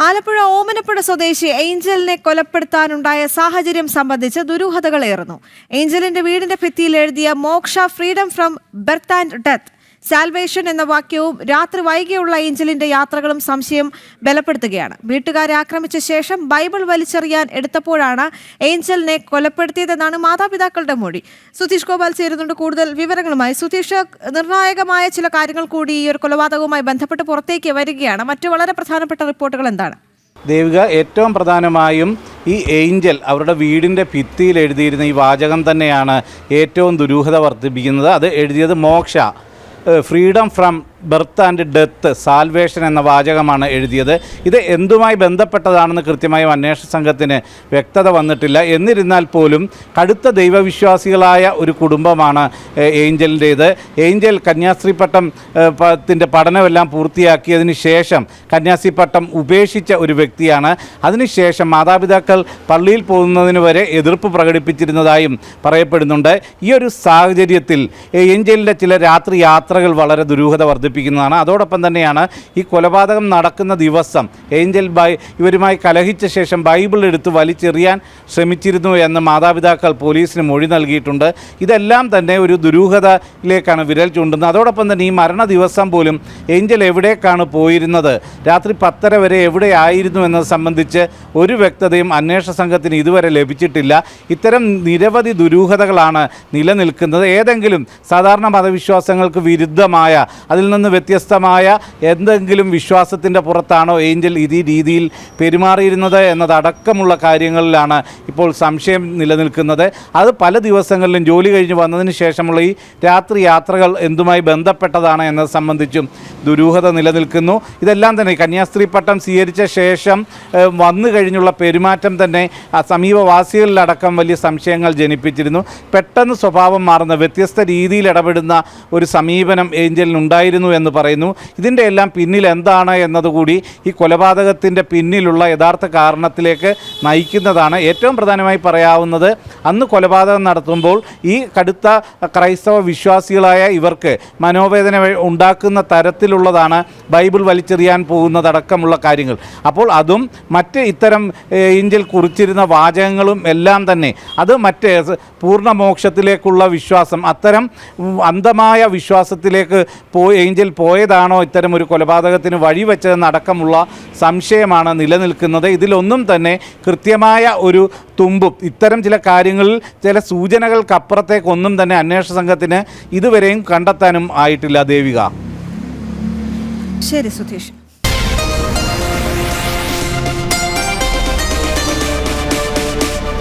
ആലപ്പുഴ ഓമനപ്പുഴ സ്വദേശി ഏഞ്ചലിനെ കൊലപ്പെടുത്താനുണ്ടായ സാഹചര്യം സംബന്ധിച്ച് ദുരൂഹതകളേറുന്നു ഏഞ്ചലിന്റെ വീടിന്റെ ഭിത്തിയിൽ എഴുതിയ moksha freedom from birth and death salvation എന്ന വാക്യവും രാത്രി വൈകിയുള്ള ഏഞ്ചലിന്റെ യാത്രകളും സംശയം ബലപ്പെടുത്തുകയാണ്. വീട്ടുകാരെ ആക്രമിച്ച ശേഷം ബൈബിൾ വലിച്ചെറിയാൻ എടുത്തപ്പോഴാണ് ഏഞ്ചലിനെ കൊലപ്പെടുത്തിയതെന്നാണ് മാതാപിതാക്കളുടെ മൊഴി. സുധീഷ് ഗോപാൽ ചേരുന്നുണ്ട്. കൂടുതൽ വിവരങ്ങളുമായി സുധീഷ് നിർണായകമായ ചില കാര്യങ്ങൾ കൂടി ഈ ഒരു കൊലപാതകവുമായി ബന്ധപ്പെട്ട് പുറത്തേക്ക് വരികയാണ്. മറ്റു വളരെ പ്രധാനപ്പെട്ട റിപ്പോർട്ടുകൾ എന്താണ്? ദേവിക ഏറ്റവും പ്രധാനമായും ഈ ഏഞ്ചൽ അവരുടെ വീടിന്റെ ഭിത്തിയിൽ എഴുതിയിരുന്ന ഈ വാചകം തന്നെയാണ് ഏറ്റവും ദുരൂഹത വർദ്ധിപ്പിക്കുന്നത്. അത് എഴുതിയത് moksha. Freedom from birth and death salvation എന്ന വാചകമാണ് എഴുതിയത്. ഇത് എന്തുമായി ബന്ധപ്പെട്ടതാണെന്ന് കൃത്യമായി അന്വേഷണ സംഘത്തിന് വ്യക്തത വന്നിട്ടില്ല. എന്നിരുന്നാൽ പോലും കടുത്ത ദൈവവിശ്വാസികളായ ഒരു കുടുംബമാണ് ഏഞ്ചലിന്റേത് ഏഞ്ചൽ കന്യാസ്ത്രീ പട്ടം പ- പഠനമെല്ലാം പൂർത്തിയാക്കിയതിന് ശേഷം കന്യാസ്ത്രീപട്ടം ഉപേക്ഷിച്ച ഒരു വ്യക്തിയാണ്. അതിനുശേഷം മാതാപിതാക്കൾ പള്ളിയിൽ പോകുന്നതിന് വരെ എതിർപ്പ് പ്രകടിപ്പിച്ചിരുന്നതായും പറയപ്പെടുന്നുണ്ട്. ഈ ഒരു സാഹചര്യത്തിൽ ഏഞ്ചലിന്റെ ചില രാത്രി യാത്രകൾ വളരെ ദുരൂഹത വർദ്ധിപ്പിക്കുന്നതാണ് അതോടൊപ്പം തന്നെയാണ് ഈ കൊലപാതകം നടക്കുന്ന ദിവസം ഏഞ്ചൽ ബൈ ഇവരുമായി കലഹിച്ച ശേഷം ബൈബിൾ എടുത്ത് വലിച്ചെറിയാൻ ശ്രമിച്ചിരുന്നു എന്ന് മാതാപിതാക്കൾ പോലീസിന് മൊഴി നൽകിയിട്ടുണ്ട്. ഇതെല്ലാം തന്നെ ഒരു ദുരൂഹതയിലേക്കാണ് വിരൽ ചൂണ്ടുന്നത്. അതോടൊപ്പം തന്നെ ഈ മരണ ദിവസം പോലും ഏഞ്ചൽ എവിടേക്കാണ് പോയിരുന്നത്? രാത്രി പത്തര വരെ എവിടെയായിരുന്നു എന്നത് സംബന്ധിച്ച് ഒരു വ്യക്തതയും അന്വേഷണ സംഘത്തിന് ഇതുവരെ ലഭിച്ചിട്ടില്ല. ഇത്തരം നിരവധി ദുരൂഹതകളാണ് നിലനിൽക്കുന്നത്. ഏതെങ്കിലും സാധാരണ മതവിശ്വാസങ്ങൾക്ക് വിരുദ്ധമായ അതിൽ നിന്ന് വ്യത്യസ്തമായ എന്തെങ്കിലും വിശ്വാസത്തിന്റെ പുറത്താണോ ഏഞ്ചൽ ഈ രീതിയിൽ പെരുമാറിയിരുന്നത് എന്നതടക്കമുള്ള കാര്യങ്ങളിലാണ് ഇപ്പോൾ സംശയം നിലനിൽക്കുന്നത്. അത് പല ദിവസങ്ങളിലും ജോലി കഴിഞ്ഞ് വന്നതിന് ശേഷമുള്ള ഈ രാത്രി യാത്രകൾ എന്തുമായി ബന്ധപ്പെട്ടതാണ് എന്നത് സംബന്ധിച്ചും ദുരൂഹത നിലനിൽക്കുന്നു. ഇതെല്ലാം തന്നെ കന്യാസ്ത്രീ പട്ടം സ്വീകരിച്ച ശേഷം വന്നു കഴിഞ്ഞുള്ള പെരുമാറ്റം തന്നെ ആ സമീപവാസികളിലടക്കം വലിയ സംശയങ്ങൾ ജനിപ്പിച്ചിരുന്നു. പെട്ടെന്ന് സ്വഭാവം മാറുന്ന വ്യത്യസ്ത രീതിയിൽ ഇടപെടുന്ന ഒരു സമീപനം ഏഞ്ചലിനുണ്ടായിരുന്നു എന്ന് പറയുന്നു. ഇതിന്റെ എല്ലാം പിന്നിൽ എന്താണ് എന്നതുകൂടി ഈ കൊലപാതകത്തിന്റെ പിന്നിലുള്ള യഥാർത്ഥ കാരണത്തിലേക്ക് നയിക്കുന്നതാണ് ഏറ്റവും പ്രധാനമായി പറയാവുന്നത്. അന്ന് കൊലപാതകം നടത്തുമ്പോൾ ഈ കടുത്ത ക്രൈസ്തവ വിശ്വാസികളായ ഇവർക്ക് മനോവേദന ഉണ്ടാക്കുന്ന തരത്തിലുള്ളതാണ് ബൈബിൾ വലിച്ചെറിയാൻ പോകുന്നതടക്കമുള്ള കാര്യങ്ങൾ. അപ്പോൾ അതും മറ്റ് ഇത്തരം ഇഞ്ചിൽ കുറിച്ചിരുന്ന വാചകങ്ങളും എല്ലാം തന്നെ അത് മറ്റ് പൂർണ മോക്ഷത്തിലേക്കുള്ള വിശ്വാസം അത്തരം അന്ധമായ വിശ്വാസത്തിലേക്ക് പോയി ഏഞ്ചൽ പോയതാണോ ഇത്തരം ഒരു കൊലപാതകത്തിന് വഴിവെച്ചതെന്നടക്കമുള്ള സംശയമാണ് നിലനിൽക്കുന്നത്. ഇതിലൊന്നും തന്നെ കൃത്യമായ ഒരു തുമ്പും ഇത്തരം ചില കാര്യങ്ങളിൽ ചില സൂചനകൾക്കപ്പുറത്തേക്കൊന്നും തന്നെ അന്വേഷണ സംഘത്തിന് ഇതുവരെയും കണ്ടെത്താനും ആയിട്ടില്ല ദേവിക. ശരി സുധീഷ്.